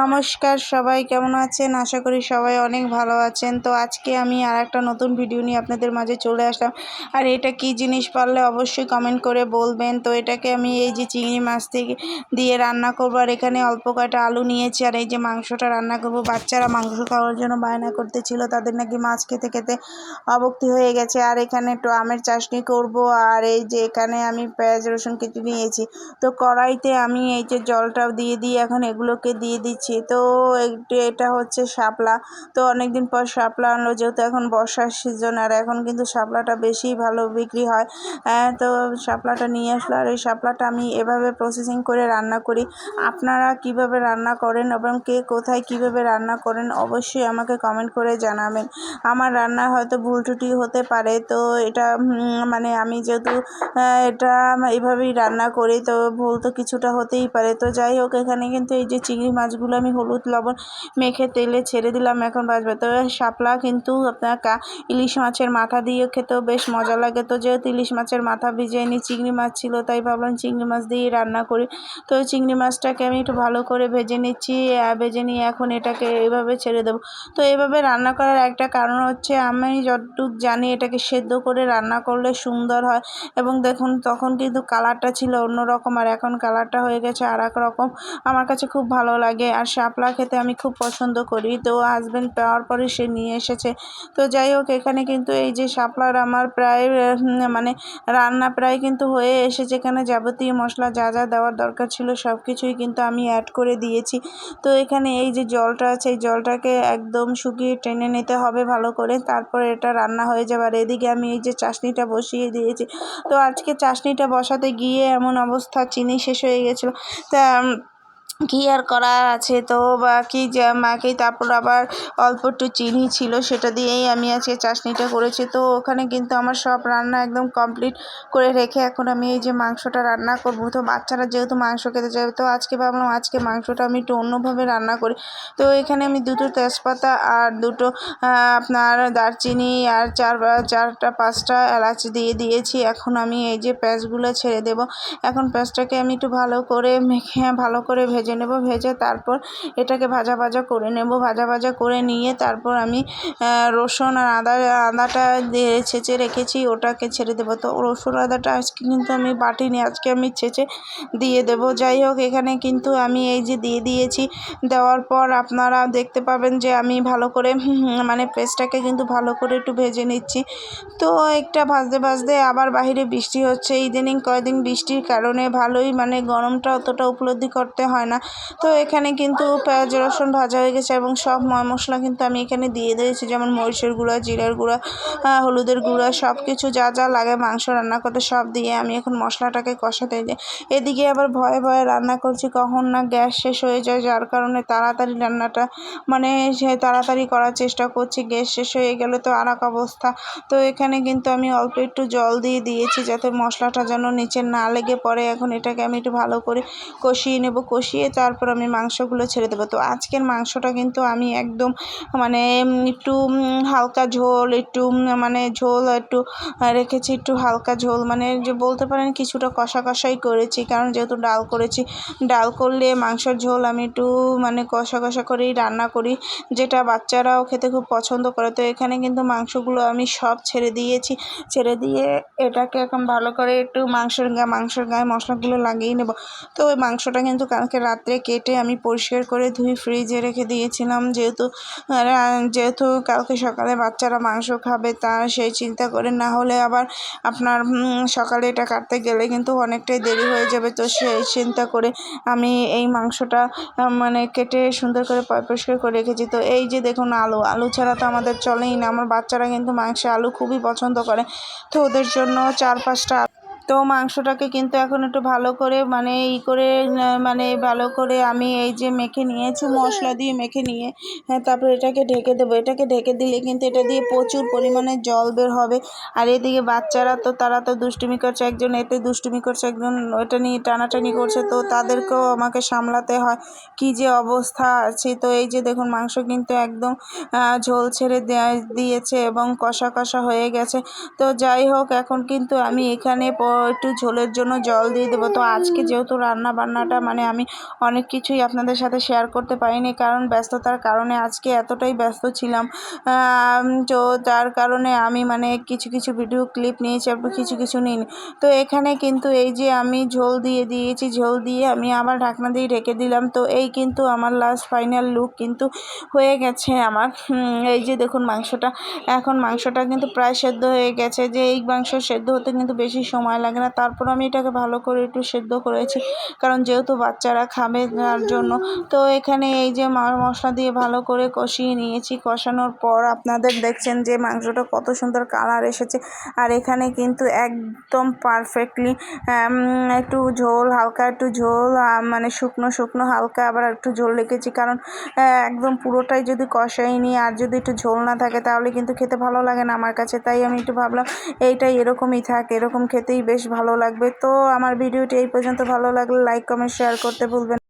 নমস্কার সবাই, কেমন আছেন? আশা করি সবাই অনেক ভালো আছেন। তো আজকে আমি আর একটা নতুন ভিডিও নিয়ে আপনাদের মাঝে চলে আসলাম। আর এটা কি জিনিস পারলে অবশ্যই কমেন্ট করে বলবেন। তো এটাকে আমি এই যে চিংড়ি মাছ থেকে দিয়ে রান্না করব। আর এখানে অল্প কয়টা আলু নিয়েছি। আর এই যে মাংসটা রান্না করব। বাচ্চারা মাংস খাওয়ার জন্য বায়না করতেছিল। তাদের নাকি মাছ খেতে খেতে অবক্তি হয়ে গেছে। আর এখানে একটু আমের চাটনি করব। আর এই যে এখানে আমি পেঁয়াজ রসুন কেটে নিয়েছি। তো কড়াইতে আমি এই যে জলটা দিয়ে দিই। এখন এগুলোকে দিয়ে দিচ্ছি। তো একটু এটা হচ্ছে শাপলা। তো অনেক দিন পর শাপলা আনলো যেহেতু এখন বর্ষার সিজন আর এখন কিন্তু শাপলাটা বেশি ভালো বিক্রি হয়। হ্যাঁ, তো শাপলাটা নিয়ে আসলো আর এই শাপলাটা আমি এভাবে প্রসেসিং করে রান্না করি। আপনারা কীভাবে রান্না করেন এবং কে কোথায় কীভাবে রান্না করেন অবশ্যই আমাকে কমেন্ট করে জানাবেন। আমার রান্না হয়তো ভুল ত্রুটি হতে পারে তো এটা মানে আমি যেহেতু এটা এভাবেই রান্না করি তো ভুল তো কিছুটা হতেই পারে। তো যাই হোক এখানে কিন্তু এই যে চিংড়ি মাছগুলো মাছগুলো আমি হলুদ, লবণ মেখে তেলে ছেড়ে দিলাম, এখন ভাজবে তো শাপলা কিন্তু আপনার কা, ইলিশ মাছের মাথা দিয়ে খেতেও বেশ মজা লাগে। তো যেহেতু ইলিশ মাছের মাথা ভিজিয়ে নিই চিংড়ি মাছ ছিল, তাই ভাবলাম চিংড়ি মাছ দিয়েই রান্না করি। তো চিংড়ি মাছটাকে আমি একটু ভালো করে ভেজে নিচ্ছি ভেজে নিয়ে এখন এটাকে এভাবে ছেড়ে দেবো। তো এইভাবে রান্না করার একটা কারণ হচ্ছে, আমি যতটুক জানি এটাকে সেদ্ধ করে রান্না করলে সুন্দর হয়। এবং দেখুন, তখন কিন্তু কালারটা ছিল অন্যরকম, আর এখন কালারটা হয়ে গেছে আর রকম। আমার কাছে খুব ভালো লাগে। আর শাপলা খেতে আমি খুব পছন্দ করি। তো হাজব্যান্ড পাওয়ার পরে সে নিয়ে এসেছে। তো যাই হোক, এখানে কিন্তু এই যে শাপলার আমার প্রায় মানে রান্না প্রায় কিন্তু হয়ে এসেছে। এখানে যাবতীয় মশলা যা যা দেওয়ার দরকার ছিল সব কিছুই কিন্তু আমি অ্যাড করে দিয়েছি। তো এখানে এই যে জলটা আছে, এই জলটাকে একদম শুকিয়ে টেনে নিতে হবে ভালো করে। তারপরে এটা রান্না হয়ে যাবে আর এদিকে আমি এই যে চাশনিটা বসিয়ে দিয়েছি। তো আজকে চাশনিটা বসাতে গিয়ে এমন অবস্থা, চিনি শেষ হয়ে গেছিল। তা কী আর করার আছে তো? বাকি যা মাকে তারপর আবার অল্প একটু চিনি ছিল সেটা দিয়েই আমি আজকে চাটনিটা করেছি। তো ওখানে কিন্তু আমার সব রান্না একদম কমপ্লিট করে রেখে এখন আমি এই যে মাংসটা রান্না করব। তো বাচ্চারা যেহেতু মাংস খেতে যাবে তো আজকে ভাবলাম আজকে মাংসটা আমি একটু অন্যভাবে রান্না করি। তো এখানে আমি দুটো তেজপাতা আর দুটো আপনার দারচিনি আর চার চারটা, পাঁচটা এলাচ দিয়ে দিয়েছি। এখন আমি এই যে পেঁয়াজগুলো ছেড়ে দেব। এখন পেঁয়াজটাকে আমি একটু ভালো করে মেখে, ভালো করে ভেজে ভেজে নেব, ভেজে তারপর এটাকে ভাজা ভাজা করে নেব। ভাজা ভাজা করে নিয়ে তারপর আমি রসুন আর আদা, আদাটা দিয়ে ছেঁচে রেখেছি, ওটাকে ছেড়ে দেবো। তো রসুন আদাটা আজকে কিন্তু আমি বাটিনি, আজকে আমি ছেঁচে দিয়ে দেবো। যাই হোক, এখানে কিন্তু আমি এই যে দিয়ে দিয়েছি, দেওয়ার পর আপনারা দেখতে পাবেন যে আমি ভালো করে মানে পেস্টটাকে কিন্তু ভালো করে একটু ভেজে নিচ্ছি। তো একটা ভাজতে ভাজতে আবার বাহিরে বৃষ্টি হচ্ছে। ইদানিং কয়েকদিন বৃষ্টির কারণে ভালোই মানে গরমটা অতটা উপলব্ধি করতে হয় না। তো এখানে কিন্তু পেঁয়াজ, রসুন ভাজা হয়ে গেছে এবং সব ময় মশলা কিন্তু আমি এখানে দিয়ে দিয়েছি। যেমন মরিচের গুঁড়া, জিরার গুঁড়া হলুদের গুঁড়া সব কিছু যা যা লাগে মাংস রান্না করতে সব দিয়ে আমি এখন মশলাটাকে কষাতে যাই এদিকে আবার ভয়ে ভয়ে রান্না করছি, কখন না গ্যাস শেষ হয়ে যায়, যার কারণে তাড়াতাড়ি রান্নাটা মানে সে তাড়াতাড়ি করার চেষ্টা করছি, গ্যাস শেষ হয়ে গেলে তো আর অবস্থা। তো এখানে কিন্তু আমি অল্প একটু জল দিয়ে দিয়েছি যাতে মশলাটা যেন নিচে না লেগে পড়ে। এখন এটাকে আমি একটু ভালো করে কষিয়ে নেব, কষিয়ে তারপর আমি মাংসগুলো ছেড়ে দেবো। তো আজকের মাংসটা কিন্তু আমি একদম মানে একটু হালকা ঝোল, একটু মানে ঝোল একটু রেখেছি, একটু হালকা ঝোল। মানে যে বলতে পারেন কিছুটা কষা কষাই করেছি, কারণ যেহেতু ডাল করেছি, ডাল করলে মাংসের ঝোল আমি একটু মানে কষা কষা করেই রান্না করি, যেটা বাচ্চারাও খেতে খুব পছন্দ করে। তো এখানে কিন্তু মাংসগুলো আমি সব ছেড়ে দিয়েছি, ছেড়ে দিয়ে এটাকে এখন ভালো করে একটু মাংসের গা, মাংসের গায়ে মশলাগুলো লাগিয়ে নেব। তো ওই মাংসটা কিন্তু কালকে রাত্রে কেটে আমি পরিষ্কার করে ধুয়ে ফ্রিজে রেখে দিয়েছিলাম। যেহেতু যেহেতু কালকে সকালে বাচ্চারা মাংস খাবে, তা সেই চিন্তা করে না হলে আবার আপনার সকালে এটা কাটতে গেলে কিন্তু অনেকটাই দেরি হয়ে যাবে। তো সেই চিন্তা করে আমি এই মাংসটা মানে কেটে সুন্দর করে পরিষ্কার করে রেখেছি। তো এই যে দেখুন আলু আলু ছাড়া তো আমাদের চলেই না। আমার বাচ্চারা কিন্তু মাংসে আলু খুবই পছন্দ করে। তো ওদের জন্য চার পাঁচটা তো মাংসটাকে কিন্তু এখন একটু ভালো করে মানে ই করে মানে ভালো করে আমি এই যে মেখে নিয়েছি, মশলা দিয়ে মেখে নিয়ে হ্যাঁ তারপরে এটাকে ঢেকে দেবো। এটাকে ঢেকে দিলে কিন্তু এটা দিয়ে প্রচুর পরিমাণে জল বের হবে। আর এদিকে বাচ্চারা তো, তারা তো দুষ্টুমি করছে, একজন এতে দুষ্টুমি করছে, একজন ওটা নিয়ে টানাটানি করছে, তো তাদেরকেও আমাকে সামলাতে হয়। কি যে অবস্থা আছে, তো এই যে দেখুন, মাংস কিন্তু একদম ঝোল ছেড়ে দিয়েছে এবং কষা কষা হয়ে গেছে। তো যাই হোক, এখন কিন্তু আমি এখানে একটু ঝোলের জন্য জল দিয়ে দেবো। তো আজকে যেহেতু রান্না বান্নাটা মানে আমি অনেক কিছুই আপনাদের সাথে শেয়ার করতে পারিনি, কারণ ব্যস্ততার কারণে আজকে এতটাই ব্যস্ত ছিলাম। তো যার কারণে আমি মানে কিছু কিছু ভিডিও ক্লিপ নিয়েছি আর কিছু কিছু নিইনি। তো এখানে কিন্তু এই যে আমি ঝোল দিয়ে দিয়েছি, ঝোল দিয়ে আমি আবার ঢাকনা দিয়ে ঢেকে দিলাম। তো এই কিন্তু আমার লাস্ট ফাইনাল লুক কিন্তু হয়ে গেছে আমার। এই যে দেখুন মাংসটা, এখন মাংসটা কিন্তু প্রায় সেদ্ধ হয়ে গেছে। যে এই মাংস সেদ্ধ হতে কিন্তু বেশি সময় লাগে না। তারপর আমি এটাকে ভালো করে একটু সেদ্ধ করেছি। কারণ যেহেতু বাচ্চারা খাবে তার জন্য। তো এখানে এই যে মশলা দিয়ে ভালো করে কষিয়ে নিয়েছি। কষানোর পর আপনাদের দেখছেন যে মাংসটা কত সুন্দর কালার এসেছে। আর এখানে কিন্তু একদম পারফেক্টলি একটু ঝোল, হালকা একটু ঝোল মানে শুকনো শুকনো, হালকা আবার একটু ঝোল রেখেছি। কারণ একদম পুরোটাই যদি কষাই নিই আর যদি একটু ঝোল না থাকে তাহলে কিন্তু খেতে ভালো লাগে না আমার কাছে। তাই আমি একটু ভাবলাম, এইটাই এরকমই থাক, এরকম খেতেই বেশ ভালো লাগবে তো আমার ভিডিওটি এই পর্যন্ত ভালো লাগলে লাইক কমেন্ট শেয়ার করতে ভুলবেন।